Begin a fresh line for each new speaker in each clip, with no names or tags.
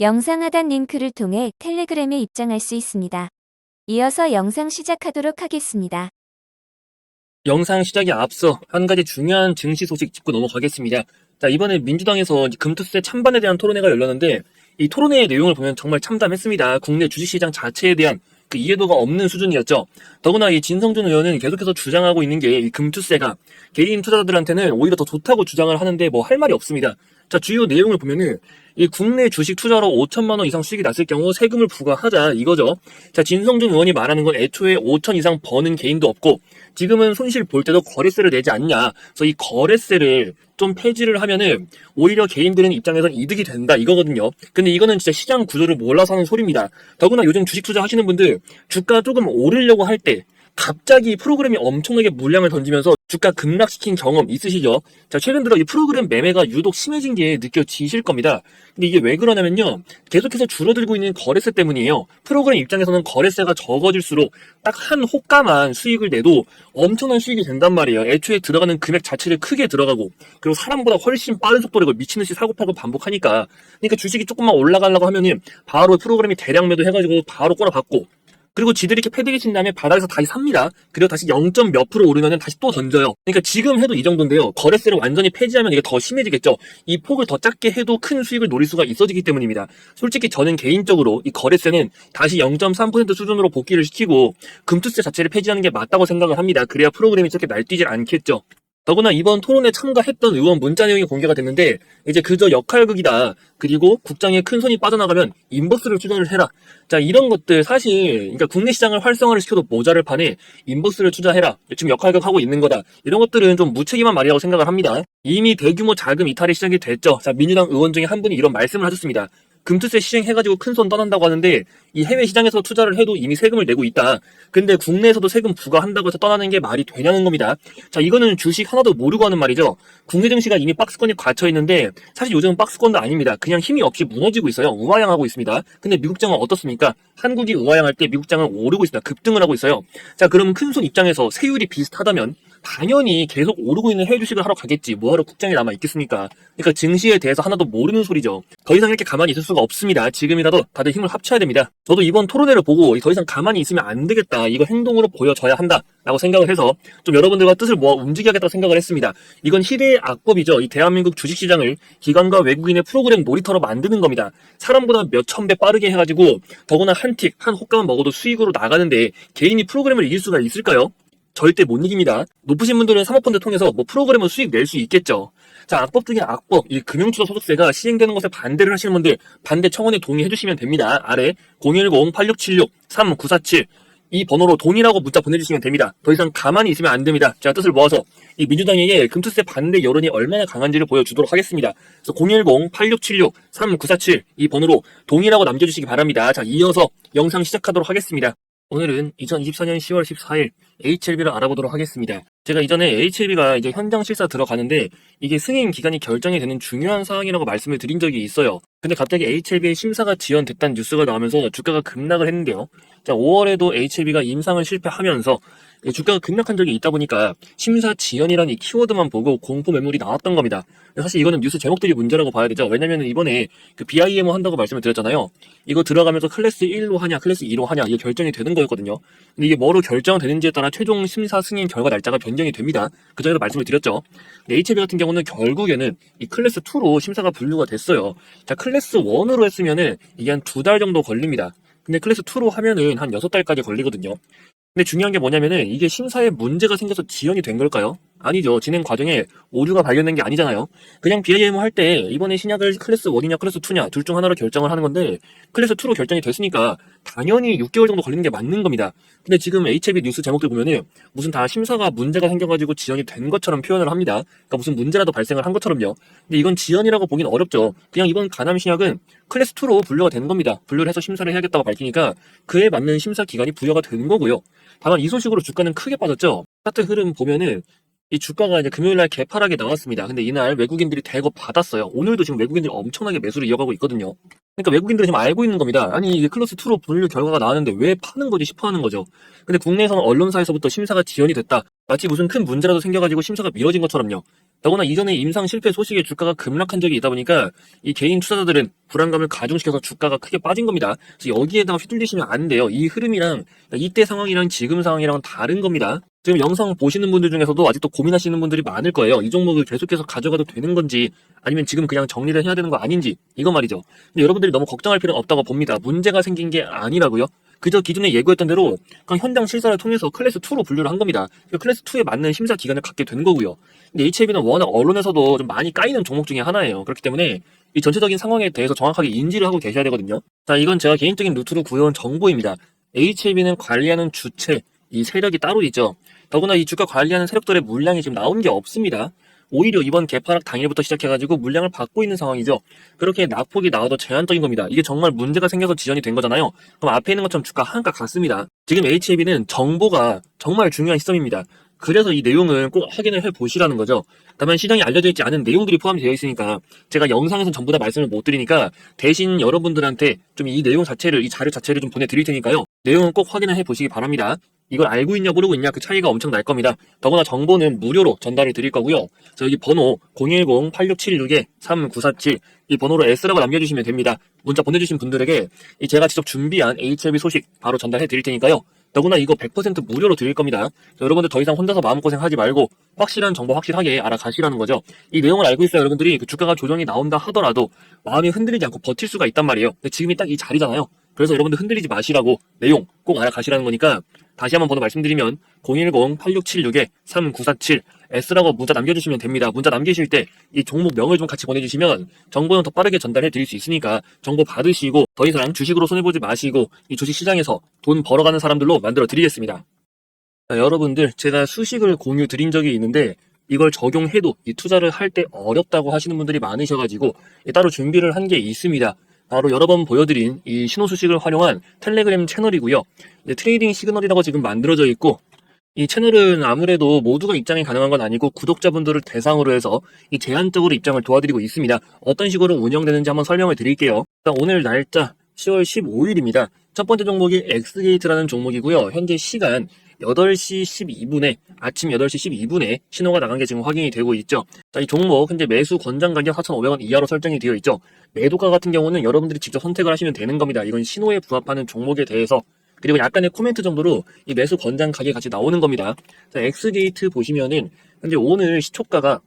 영상 하단 링크를 통해 텔레그램에 입장할 수 있습니다. 이어서 영상 시작하도록 하겠습니다.
영상 시작에 앞서 한 가지 중요한 증시 소식 짚고 넘어가겠습니다. 자, 이번에 민주당에서 금투세 찬반에 대한 토론회가 열렸는데 이 토론회의 내용을 보면 정말 참담했습니다. 국내 주식시장 자체에 대한 그 이해도가 없는 수준이었죠. 더구나 이 진성준 의원은 계속해서 주장하고 있는 게 이 금투세가 개인 투자자들한테는 오히려 더 좋다고 주장을 하는데 뭐 할 말이 없습니다. 자, 주요 내용을 보면은 이 국내 주식 투자로 5천만 원 이상 수익이 났을 경우 세금을 부과하자 이거죠. 자, 진성준 의원이 말하는 건 애초에 5천 이상 버는 개인도 없고 지금은 손실 볼 때도 거래세를 내지 않냐. 그래서 이 거래세를 좀 폐지를 하면은 오히려 개인들은 입장에선 이득이 된다 이거거든요. 근데 이거는 진짜 시장 구조를 몰라서 하는 소리입니다. 더구나 요즘 주식 투자 하시는 분들 주가 조금 오르려고 할 때 갑자기 프로그램이 엄청나게 물량을 던지면서 주가 급락시킨 경험 있으시죠? 자, 최근 들어 이 프로그램 매매가 유독 심해진 게 느껴지실 겁니다. 근데 이게 왜 그러냐면요. 계속해서 줄어들고 있는 거래세 때문이에요. 프로그램 입장에서는 거래세가 적어질수록 딱 한 호가만 수익을 내도 엄청난 수익이 된단 말이에요. 애초에 들어가는 금액 자체를 크게 들어가고 그리고 사람보다 훨씬 빠른 속도로 미친 듯이 사고 팔고 반복하니까 그러니까 주식이 조금만 올라가려고 하면은 바로 프로그램이 대량 매도 해가지고 바로 꼬라박고 그리고 지들이 이렇게 패딩이 친 다음에 바닥에서 다시 삽니다. 그리고 다시 0. 몇 프로 오르면은 다시 또 던져요. 그러니까 지금 해도 이 정도인데요. 거래세를 완전히 폐지하면 이게 더 심해지겠죠. 이 폭을 더 작게 해도 큰 수익을 노릴 수가 있어지기 때문입니다. 솔직히 저는 개인적으로 이 거래세는 다시 0.3% 수준으로 복귀를 시키고 금투세 자체를 폐지하는 게 맞다고 생각을 합니다. 그래야 프로그램이 저렇게 날뛰질 않겠죠. 더구나 이번 토론에 참가했던 의원 문자 내용이 공개가 됐는데 이제 그저 역할극이다. 그리고 국장에 큰 손이 빠져나가면 인버스를 투자를 해라. 자 이런 것들 사실 그러니까 국내 시장을 활성화를 시켜도 모자를 판에 인버스를 투자해라. 지금 역할극 하고 있는 거다. 이런 것들은 좀 무책임한 말이라고 생각을 합니다. 이미 대규모 자금 이탈이 시작이 됐죠. 자 민주당 의원 중에 한 분이 이런 말씀을 하셨습니다. 금투세 시행해가지고 큰 손 떠난다고 하는데 이 해외 시장에서 투자를 해도 이미 세금을 내고 있다. 근데 국내에서도 세금 부과한다고 해서 떠나는 게 말이 되냐는 겁니다. 자 이거는 주식 하나도 모르고 하는 말이죠. 국내 증시가 이미 박스권이 갇혀 있는데 사실 요즘은 박스권도 아닙니다. 그냥 힘이 없이 무너지고 있어요. 우하향하고 있습니다. 근데 미국장은 어떻습니까? 한국이 우하향할 때 미국장은 오르고 있습니다. 급등을 하고 있어요. 자 그럼 큰손 입장에서 세율이 비슷하다면 당연히 계속 오르고 있는 해외 주식을 하러 가겠지. 뭐하러 국장에 남아 있겠습니까? 그러니까 증시에 대해서 하나도 모르는 소리죠. 더 이상 이렇게 가만히 있을 수가 없습니다. 지금이라도 다들 힘을 합쳐야 됩니다. 저도 이번 토론회를 보고 더 이상 가만히 있으면 안 되겠다. 이거 행동으로 보여줘야 한다. 라고 생각을 해서 좀 여러분들과 뜻을 모아 움직여야겠다고 생각을 했습니다. 이건 희대의 악법이죠. 이 대한민국 주식시장을 기관과 외국인의 프로그램 놀이터로 만드는 겁니다. 사람보다 몇천 배 빠르게 해가지고 더구나 한 틱, 한 호가만 먹어도 수익으로 나가는데 개인이 프로그램을 이길 수가 있을까요? 절대 못 이깁니다. 높으신 분들은 사모펀드 통해서 뭐 프로그램을 수익 낼 수 있겠죠. 자, 악법 중에 악법, 이 금융투자 소득세가 시행되는 것에 반대를 하시는 분들 반대 청원에 동의해 주시면 됩니다. 아래 010-8676-3947 이 번호로 돈이라고 문자 보내주시면 됩니다. 더 이상 가만히 있으면 안 됩니다. 제가 뜻을 모아서 이 민주당에게 금투세 반대 여론이 얼마나 강한지를 보여주도록 하겠습니다. 그래서 010-8676-3947 이 번호로 동의라고 남겨주시기 바랍니다. 자, 이어서 영상 시작하도록 하겠습니다. 오늘은 2024년 10월 14일 HLB를 알아보도록 하겠습니다. 제가 이전에 HLB가 이제 현장 실사 들어가는데 이게 승인 기간이 결정이 되는 중요한 사항이라고 말씀을 드린 적이 있어요. 근데 갑자기 HLB의 심사가 지연됐다는 뉴스가 나오면서 주가가 급락을 했는데요. 자, 5월에도 HLB가 임상을 실패하면서 주가가 급락한 적이 있다 보니까 심사 지연이라는 이 키워드만 보고 공포 매물이 나왔던 겁니다. 사실 이거는 뉴스 제목들이 문제라고 봐야 되죠. 왜냐면 이번에 그 BIMO 한다고 말씀을 드렸잖아요. 이거 들어가면서 클래스 1로 하냐, 클래스 2로 하냐, 이게 결정이 되는 거였거든요. 근데 이게 뭐로 결정되는지에 따라 최종 심사 승인 결과 날짜가 변경이 됩니다. 그 전에도 말씀을 드렸죠. HLB 같은 경우는 결국에는 이 클래스 2로 심사가 분류가 됐어요. 자, 클래스 1으로 했으면은 이게 한 두 달 정도 걸립니다. 근데 클래스 2로 하면은 한 6달까지 걸리거든요. 근데 중요한 게 뭐냐면은 이게 심사에 문제가 생겨서 지연이 된 걸까요? 아니죠. 진행 과정에 오류가 발견된 게 아니잖아요. 그냥 BIM 할 때 이번에 신약을 클래스 1이냐 클래스 2냐 둘 중 하나로 결정을 하는 건데 클래스 2로 결정이 됐으니까 당연히 6개월 정도 걸리는 게 맞는 겁니다. 근데 지금 HLB 뉴스 제목들 보면은 무슨 다 심사가 문제가 생겨가지고 지연이 된 것처럼 표현을 합니다. 그러니까 무슨 문제라도 발생을 한 것처럼요. 근데 이건 지연이라고 보긴 어렵죠. 그냥 이번 가남 신약은 클래스 2로 분류가 된 겁니다. 분류를 해서 심사를 해야겠다고 밝히니까 그에 맞는 심사 기간이 부여가 되는 거고요. 다만 이 소식으로 주가는 크게 빠졌죠. 차트 흐름 보면은 이 주가가 이제 금요일 날 개파락이 나왔습니다. 근데 이날 외국인들이 대거 받았어요. 오늘도 지금 외국인들이 엄청나게 매수를 이어가고 있거든요. 그러니까 외국인들은 지금 알고 있는 겁니다. 아니 이게 클래스 2로 분류 결과가 나왔는데 왜 파는 거지 싶어 하는 거죠. 근데 국내에서는 언론사에서부터 심사가 지연이 됐다. 마치 무슨 큰 문제라도 생겨가지고 심사가 미뤄진 것처럼요. 더구나 이전에 임상 실패 소식에 주가가 급락한 적이 있다 보니까 이 개인 투자자들은 불안감을 가중시켜서 주가가 크게 빠진 겁니다. 그래서 여기에다가 휘둘리시면 안 돼요. 이 흐름이랑 이때 상황이랑 지금 상황이랑 다른 겁니다. 지금 영상 보시는 분들 중에서도 아직도 고민하시는 분들이 많을 거예요. 이 종목을 계속해서 가져가도 되는 건지 아니면 지금 그냥 정리를 해야 되는 거 아닌지 이거 말이죠. 근데 여러분들이 너무 걱정할 필요는 없다고 봅니다. 문제가 생긴 게 아니라고요. 그저 기존에 예고했던 대로 그냥 현장 실사를 통해서 클래스 2로 분류를 한 겁니다. 그 클래스 2에 맞는 심사 기간을 갖게 된 거고요. 근데 HAB는 워낙 언론에서도 좀 많이 까이는 종목 중에 하나예요. 그렇기 때문에 이 전체적인 상황에 대해서 정확하게 인지를 하고 계셔야 되거든요. 자, 이건 제가 개인적인 루트로 구해온 정보입니다. HAB는 관리하는 주체, 이 세력이 따로 있죠. 더구나 이 주가 관리하는 세력들의 물량이 지금 나온 게 없습니다. 오히려 이번 개파락 당일부터 시작해가지고 물량을 받고 있는 상황이죠. 그렇게 낙폭이 나와도 제한적인 겁니다. 이게 정말 문제가 생겨서 지연이 된 거잖아요. 그럼 앞에 있는 것처럼 주가 한가 같습니다. 지금 HAB는 정보가 정말 중요한 시점입니다. 그래서 이 내용을 꼭 확인을 해 보시라는 거죠. 다만 시장에 알려져 있지 않은 내용들이 포함이 되어 있으니까 제가 영상에서 전부 다 말씀을 못 드리니까 대신 여러분들한테 좀 이 내용 자체를 이 자료 자체를 좀 보내드릴 테니까요. 내용은 꼭 확인을 해 보시기 바랍니다. 이걸 알고 있냐 모르고 있냐 그 차이가 엄청 날 겁니다. 더구나 정보는 무료로 전달을 드릴 거고요. 저 여기 번호 010-8676-3947 이 번호로 S라고 남겨주시면 됩니다. 문자 보내주신 분들에게 이 제가 직접 준비한 HLB 소식 바로 전달해 드릴 테니까요. 더구나 이거 100% 무료로 드릴 겁니다. 자, 여러분들 더 이상 혼자서 마음고생 하지 말고 확실한 정보 확실하게 알아가시라는 거죠. 이 내용을 알고 있어야 여러분들이 그 주가가 조정이 나온다 하더라도 마음이 흔들리지 않고 버틸 수가 있단 말이에요. 근데 지금이 딱 이 자리잖아요. 그래서 여러분들 흔들리지 마시라고 내용 꼭 알아가시라는 거니까 다시 한번 번호 말씀드리면 010-8676-3947 S라고 문자 남겨주시면 됩니다. 문자 남기실 때 이 종목명을 좀 같이 보내주시면 정보는 더 빠르게 전달해 드릴 수 있으니까 정보 받으시고 더 이상 주식으로 손해보지 마시고 이 주식시장에서 돈 벌어가는 사람들로 만들어 드리겠습니다. 자, 여러분들 제가 수식을 공유 드린 적이 있는데 이걸 적용해도 이 투자를 할 때 어렵다고 하시는 분들이 많으셔가지고 따로 준비를 한 게 있습니다. 바로 여러 번 보여드린 이 신호 수식을 활용한 텔레그램 채널이고요. 트레이딩 시그널이라고 지금 만들어져 있고 이 채널은 아무래도 모두가 입장이 가능한 건 아니고 구독자분들을 대상으로 해서 이 제한적으로 입장을 도와드리고 있습니다. 어떤 식으로 운영되는지 한번 설명을 드릴게요. 일단 오늘 날짜 10월 15일입니다. 첫 번째 종목이 엑스게이트라는 종목이고요. 현재 시간 8시 12분에 아침 8시 12분에 신호가 나간 게 지금 확인이 되고 있죠. 자, 이 종목 현재 매수 권장 가격 4,500원 이하로 설정이 되어 있죠. 매도가 같은 경우는 여러분들이 직접 선택을 하시면 되는 겁니다. 이건 신호에 부합하는 종목에 대해서 그리고 약간의 코멘트 정도로 이 매수 권장 가격이 같이 나오는 겁니다. 자, 엑스게이트 보시면은 현재 오늘 시초가가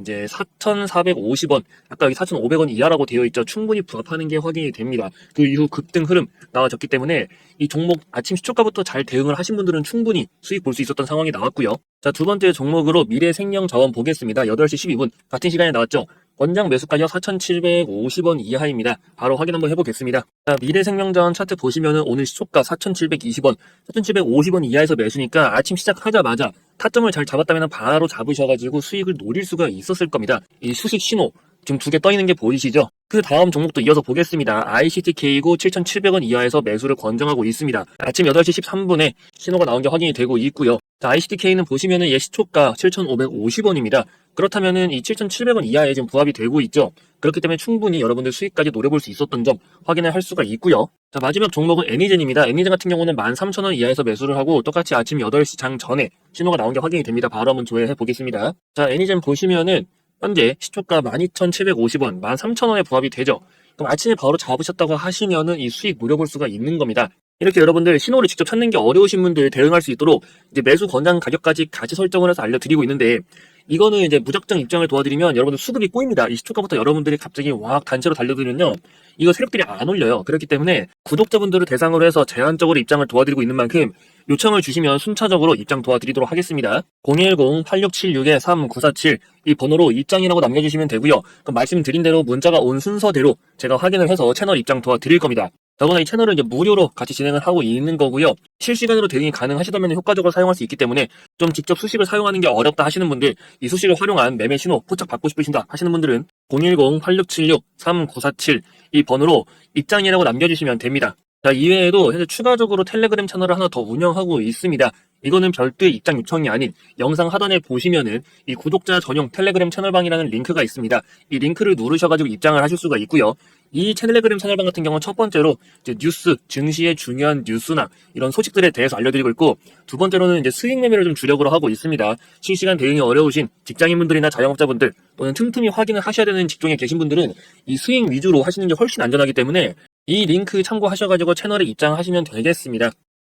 이제 4,450원, 아까 여기 4,500원 이하라고 되어 있죠. 충분히 부합하는 게 확인이 됩니다. 그 이후 급등 흐름 나와졌기 때문에 이 종목 아침 시초가부터 잘 대응을 하신 분들은 충분히 수익 볼 수 있었던 상황이 나왔고요. 자, 두 번째 종목으로 미래 생명 자원 보겠습니다. 8시 12분 같은 시간에 나왔죠. 원장 매수 가격 4,750원 이하입니다. 바로 확인 한번 해보겠습니다. 자, 미래생명자원 차트 보시면은 오늘 시초가 4,720원, 4,750원 이하에서 매수니까 아침 시작하자마자 타점을 잘 잡았다면 바로 잡으셔가지고 수익을 노릴 수가 있었을 겁니다. 이 수식 신호 지금 두 개 떠 있는 게 보이시죠? 그 다음 종목도 이어서 보겠습니다. ICTK고 7,700원 이하에서 매수를 권장하고 있습니다. 아침 8시 13분에 신호가 나온 게 확인이 되고 있고요. 자, ICTK는 보시면은 얘 시초가 7,550원입니다. 그렇다면은 이 7,700원 이하에 지금 부합이 되고 있죠. 그렇기 때문에 충분히 여러분들 수익까지 노려볼 수 있었던 점 확인을 할 수가 있고요. 자, 마지막 종목은 애니젠입니다. 애니젠 같은 경우는 13,000원 이하에서 매수를 하고 똑같이 아침 8시 장 전에 신호가 나온 게 확인이 됩니다. 바로 한번 조회해 보겠습니다. 자, 애니젠 보시면은 현재 시초가 12,750원, 13,000원에 부합이 되죠. 그럼 아침에 바로 잡으셨다고 하시면은 이 수익 노려볼 수가 있는 겁니다. 이렇게 여러분들 신호를 직접 찾는 게 어려우신 분들 대응할 수 있도록 이제 매수 권장 가격까지 같이 설정을 해서 알려드리고 있는데 이거는 이제 무작정 입장을 도와드리면 여러분들 수급이 꼬입니다. 이 시초가부터 여러분들이 갑자기 와악 단체로 달려들면요. 이거 세력들이 안 올려요. 그렇기 때문에 구독자분들을 대상으로 해서 제한적으로 입장을 도와드리고 있는 만큼 요청을 주시면 순차적으로 입장 도와드리도록 하겠습니다. 010-8676-3947 이 번호로 입장이라고 남겨주시면 되고요. 그럼 말씀드린 대로 문자가 온 순서대로 제가 확인을 해서 채널 입장 도와드릴 겁니다. 더구나 이 채널은 이제 무료로 같이 진행을 하고 있는 거고요. 실시간으로 대응이 가능하시다면 효과적으로 사용할 수 있기 때문에 좀 직접 수식을 사용하는 게 어렵다 하시는 분들 이 수식을 활용한 매매 신호 포착 받고 싶으신다 하시는 분들은 010-8676-3947 이 번호로 입장이라고 남겨주시면 됩니다. 자, 이외에도 현재 추가적으로 텔레그램 채널을 하나 더 운영하고 있습니다. 이거는 별도의 입장 요청이 아닌 영상 하단에 보시면은 이 구독자 전용 텔레그램 채널방이라는 링크가 있습니다. 이 링크를 누르셔가지고 입장을 하실 수가 있고요. 이 텔레그램 채널방 같은 경우는 첫 번째로 이제 뉴스, 증시의 중요한 뉴스나 이런 소식들에 대해서 알려드리고 있고 두 번째로는 이제 수익 매매를 좀 주력으로 하고 있습니다. 실시간 대응이 어려우신 직장인분들이나 자영업자분들 또는 틈틈이 확인을 하셔야 되는 직종에 계신 분들은 이 수익 위주로 하시는 게 훨씬 안전하기 때문에 이 링크 참고하셔가지고 채널에 입장하시면 되겠습니다.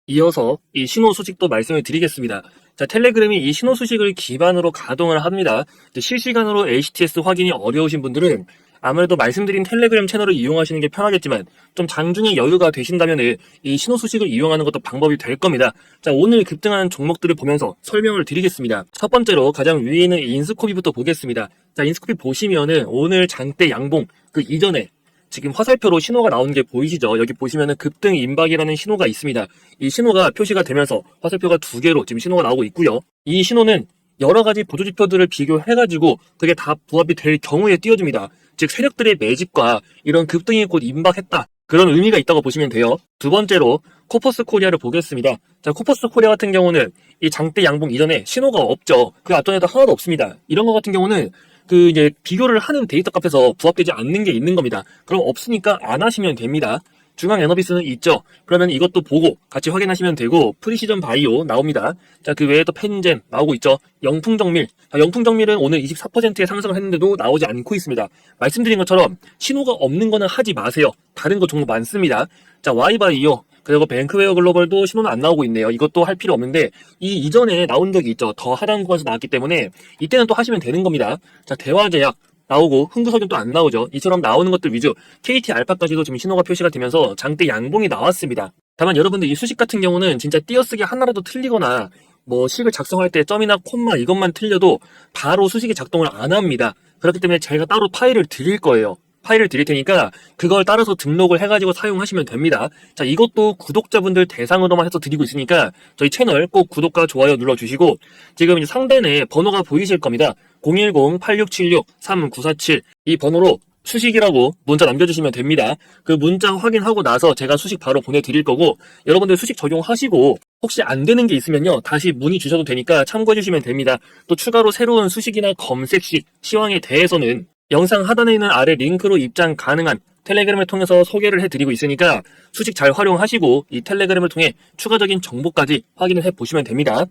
이어서 이 신호 소식도 말씀을 드리겠습니다. 자, 텔레그램이 이 신호 소식을 기반으로 가동을 합니다. 실시간으로 HTS 확인이 어려우신 분들은 아무래도 말씀드린 텔레그램 채널을 이용하시는 게 편하겠지만 좀 장중에 여유가 되신다면 이 신호 소식을 이용하는 것도 방법이 될 겁니다. 자, 오늘 급등한 종목들을 보면서 설명을 드리겠습니다. 첫 번째로 가장 위에 있는 인스코피부터 보겠습니다. 자, 인스코피 보시면은 오늘 장대 양봉 그 이전에 지금 화살표로 신호가 나오는 게 보이시죠? 여기 보시면은 급등 임박이라는 신호가 있습니다. 이 신호가 표시가 되면서 화살표가 두 개로 지금 신호가 나오고 있고요. 이 신호는 여러 가지 보조 지표들을 비교해가지고 그게 다 부합이 될 경우에 띄워줍니다. 즉 세력들의 매집과 이런 급등이 곧 임박했다. 그런 의미가 있다고 보시면 돼요. 두 번째로 코퍼스 코리아를 보겠습니다. 자, 코퍼스 코리아 같은 경우는 이 장대 양봉 이전에 신호가 없죠. 그 앞전에도 하나도 없습니다. 이런 것 같은 경우는 그 이제 비교를 하는 데이터 값에서 부합되지 않는 게 있는 겁니다. 그럼 없으니까 안 하시면 됩니다. 중앙 에너비스는 있죠. 그러면 이것도 보고 같이 확인하시면 되고 프리시전 바이오 나옵니다. 자, 그 외에 또 펜젠 나오고 있죠. 영풍정밀. 자, 영풍정밀은 오늘 24%의 상승을 했는데도 나오지 않고 있습니다. 말씀드린 것처럼 신호가 없는 거는 하지 마세요. 다른 거 종목 많습니다. 자, 와이바이오. 그리고 뱅크웨어 글로벌도 신호는 안 나오고 있네요. 이것도 할 필요 없는데 이 이전에 나온 적이 있죠. 더 하단 구간에서 나왔기 때문에 이때는 또 하시면 되는 겁니다. 자, 대화제약 나오고 흥구석은 또 안 나오죠. 이처럼 나오는 것들 위주 KT 알파까지도 지금 신호가 표시가 되면서 장대 양봉이 나왔습니다. 다만 여러분들 이 수식 같은 경우는 진짜 띄어쓰기 하나라도 틀리거나 뭐 식을 작성할 때 점이나 콤마 이것만 틀려도 바로 수식이 작동을 안 합니다. 그렇기 때문에 제가 따로 파일을 드릴 거예요. 파일을 드릴 테니까 그걸 따라서 등록을 해가지고 사용하시면 됩니다. 자, 이것도 구독자분들 대상으로만 해서 드리고 있으니까 저희 채널 꼭 구독과 좋아요 눌러주시고 지금 이제 상단에 번호가 보이실 겁니다. 010-8676-3947 이 번호로 수식이라고 문자 남겨주시면 됩니다. 그 문자 확인하고 나서 제가 수식 바로 보내드릴 거고 여러분들 수식 적용하시고 혹시 안 되는 게 있으면요 다시 문의 주셔도 되니까 참고해 주시면 됩니다. 또 추가로 새로운 수식이나 검색식 시황에 대해서는 영상 하단에 있는 아래 링크로 입장 가능한 텔레그램을 통해서 소개를 해드리고 있으니까 수식 잘 활용하시고 이 텔레그램을 통해 추가적인 정보까지 확인을 해보시면 됩니다.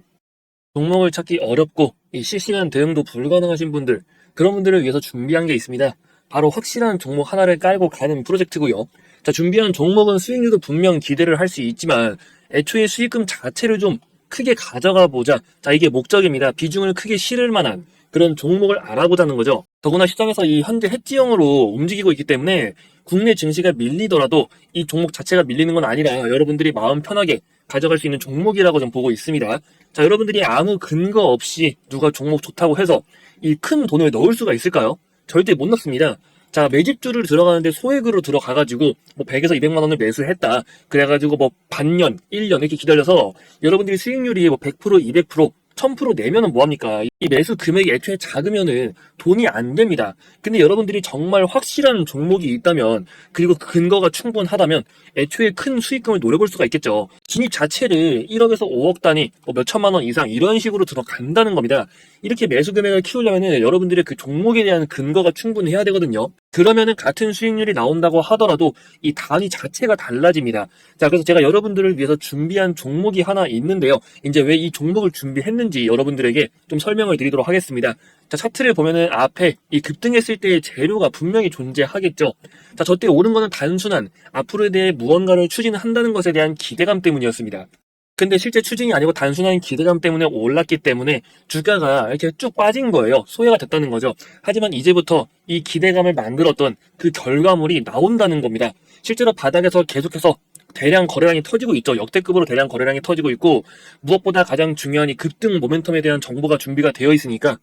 종목을 찾기 어렵고 이 실시간 대응도 불가능하신 분들 그런 분들을 위해서 준비한 게 있습니다. 바로 확실한 종목 하나를 깔고 가는 프로젝트고요. 자 준비한 종목은 수익률도 분명 기대를 할 수 있지만 애초에 수익금 자체를 좀 크게 가져가 보자. 자 이게 목적입니다. 비중을 크게 실을 만한 그런 종목을 알아보자는 거죠. 더구나 시장에서 이 현재 해지형으로 움직이고 있기 때문에 국내 증시가 밀리더라도 이 종목 자체가 밀리는 건 아니라 여러분들이 마음 편하게 가져갈 수 있는 종목이라고 좀 보고 있습니다. 자, 여러분들이 아무 근거 없이 누가 종목 좋다고 해서 이 큰 돈을 넣을 수가 있을까요? 절대 못 넣습니다. 자, 매집주를 들어가는데 소액으로 들어가가지고 뭐 100에서 200만 원을 매수했다. 그래가지고 뭐 반년, 1년 이렇게 기다려서 여러분들이 수익률이 뭐 100%, 200%, 1000% 내면은 뭐합니까? 이 매수 금액이 애초에 작으면은 돈이 안 됩니다. 근데 여러분들이 정말 확실한 종목이 있다면, 그리고 그 근거가 충분하다면, 애초에 큰 수익금을 노려볼 수가 있겠죠. 진입 자체를 1억에서 5억 단위, 뭐 몇천만 원 이상 이런 식으로 들어간다는 겁니다. 이렇게 매수 금액을 키우려면은 여러분들의 그 종목에 대한 근거가 충분해야 되거든요. 그러면은 같은 수익률이 나온다고 하더라도 이 단위 자체가 달라집니다. 자, 그래서 제가 여러분들을 위해서 준비한 종목이 하나 있는데요. 이제 왜 이 종목을 준비했는지 여러분들에게 좀 설명을 드리도록 하겠습니다. 자, 차트를 보면은 앞에 이 급등했을 때의 재료가 분명히 존재하겠죠. 자, 저때 오른 거는 단순한 앞으로에 대해 무언가를 추진한다는 것에 대한 기대감 때문이었습니다. 근데 실제 추진이 아니고 단순한 기대감 때문에 올랐기 때문에 주가가 이렇게 쭉 빠진 거예요. 소외가 됐다는 거죠. 하지만 이제부터 이 기대감을 만들었던 그 결과물이 나온다는 겁니다. 실제로 바닥에서 계속해서 대량 거래량이 터지고 있죠. 역대급으로 대량 거래량이 터지고 있고 무엇보다 가장 중요한 이 급등 모멘텀에 대한 정보가 준비가 되어 있으니까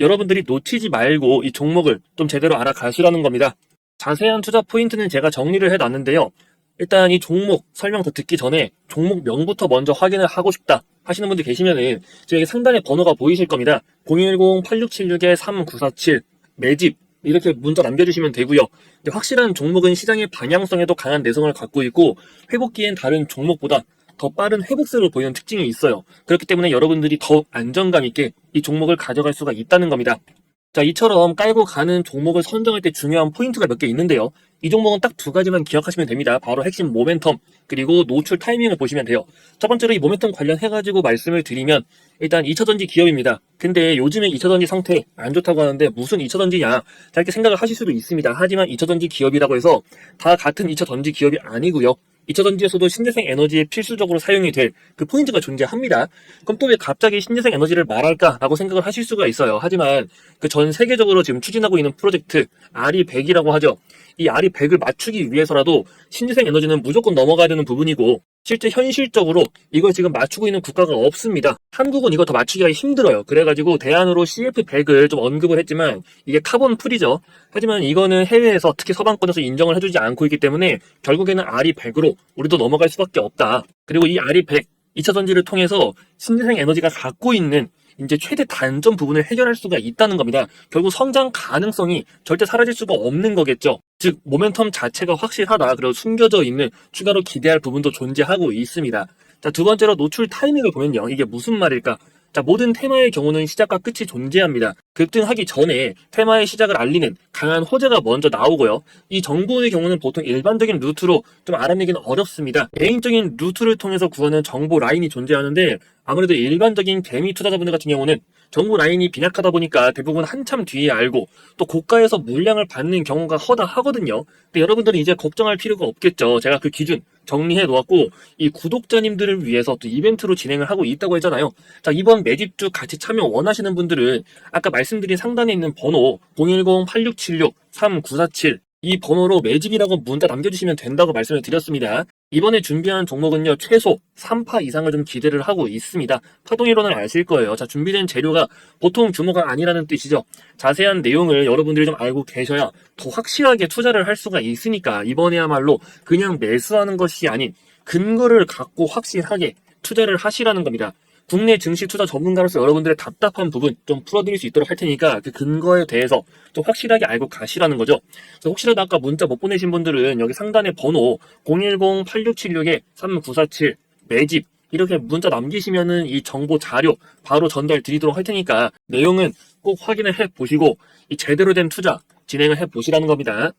여러분들이 놓치지 말고 이 종목을 좀 제대로 알아가시라는 겁니다. 자세한 투자 포인트는 제가 정리를 해놨는데요. 일단 이 종목 설명 더 듣기 전에 종목 명부터 먼저 확인을 하고 싶다 하시는 분들 계시면은 저에게 상단에 번호가 보이실 겁니다. 010-8676-3947 매집 이렇게 문자 남겨주시면 되고요. 확실한 종목은 시장의 방향성에도 강한 내성을 갖고 있고 회복기엔 다른 종목보다 더 빠른 회복세를 보이는 특징이 있어요. 그렇기 때문에 여러분들이 더 안정감 있게 이 종목을 가져갈 수가 있다는 겁니다. 자, 이처럼 깔고 가는 종목을 선정할 때 중요한 포인트가 몇 개 있는데요. 이 종목은 딱 두 가지만 기억하시면 됩니다. 바로 핵심 모멘텀 그리고 노출 타이밍을 보시면 돼요. 첫 번째로 이 모멘텀 관련해가지고 말씀을 드리면 일단 2차전지 기업입니다. 근데 요즘에 2차전지 상태 안 좋다고 하는데 무슨 2차전지냐 자 이렇게 생각을 하실 수도 있습니다. 하지만 2차전지 기업이라고 해서 다 같은 2차전지 기업이 아니고요. 2차전지에서도 신재생 에너지에 필수적으로 사용이 될 그 포인트가 존재합니다. 그럼 또 왜 갑자기 신재생 에너지를 말할까라고 생각을 하실 수가 있어요. 하지만 그 전 세계적으로 지금 추진하고 있는 프로젝트 RE100이라고 하죠. 이 RE100을 맞추기 위해서라도 신재생 에너지는 무조건 넘어가야 되는 부분이고 실제 현실적으로 이걸 지금 맞추고 있는 국가가 없습니다. 한국은 이거 더 맞추기가 힘들어요. 그래가지고 대안으로 CF100을 좀 언급을 했지만 이게 카본 풀이죠. 하지만 이거는 해외에서 특히 서방권에서 인정을 해주지 않고 있기 때문에 결국에는 RE100으로 우리도 넘어갈 수밖에 없다. 그리고 이 RE100 2차 전지를 통해서 신재생 에너지가 갖고 있는 이제 최대 단점 부분을 해결할 수가 있다는 겁니다. 결국 성장 가능성이 절대 사라질 수가 없는 거겠죠. 즉 모멘텀 자체가 확실하다. 그리고 숨겨져 있는 추가로 기대할 부분도 존재하고 있습니다. 자, 두 번째로 노출 타이밍을 보면요. 이게 무슨 말일까? 자, 모든 테마의 경우는 시작과 끝이 존재합니다. 급등하기 전에 테마의 시작을 알리는 강한 호재가 먼저 나오고요. 이 정보의 경우는 보통 일반적인 루트로 좀 알아내기는 어렵습니다. 개인적인 루트를 통해서 구하는 정보 라인이 존재하는데 아무래도 일반적인 개미 투자자분들 같은 경우는 정보 라인이 빈약하다 보니까 대부분 한참 뒤에 알고 또 고가에서 물량을 받는 경우가 허다하거든요. 근데 여러분들은 이제 걱정할 필요가 없겠죠. 제가 그 기준 정리해 놓았고 이 구독자님들을 위해서 또 이벤트로 진행을 하고 있다고 했잖아요. 자 이번 매집주 같이 참여 원하시는 분들은 아까 말씀드린 상단에 있는 번호 010-8676-3947 이 번호로 매집이라고 문자 남겨주시면 된다고 말씀을 드렸습니다. 이번에 준비한 종목은요, 최소 3파 이상을 좀 기대를 하고 있습니다. 파동이론을 아실 거예요. 자, 준비된 재료가 보통 규모가 아니라는 뜻이죠. 자세한 내용을 여러분들이 좀 알고 계셔야 더 확실하게 투자를 할 수가 있으니까 이번에야말로 그냥 매수하는 것이 아닌 근거를 갖고 확실하게 투자를 하시라는 겁니다. 국내 증시 투자 전문가로서 여러분들의 답답한 부분 좀 풀어드릴 수 있도록 할 테니까 그 근거에 대해서 좀 확실하게 알고 가시라는 거죠. 혹시라도 아까 문자 못 보내신 분들은 여기 상단에 번호 010-8676-3947 매집 이렇게 문자 남기시면은 이 정보 자료 바로 전달 드리도록 할 테니까 내용은 꼭 확인을 해 보시고 이 제대로 된 투자 진행을 해 보시라는 겁니다.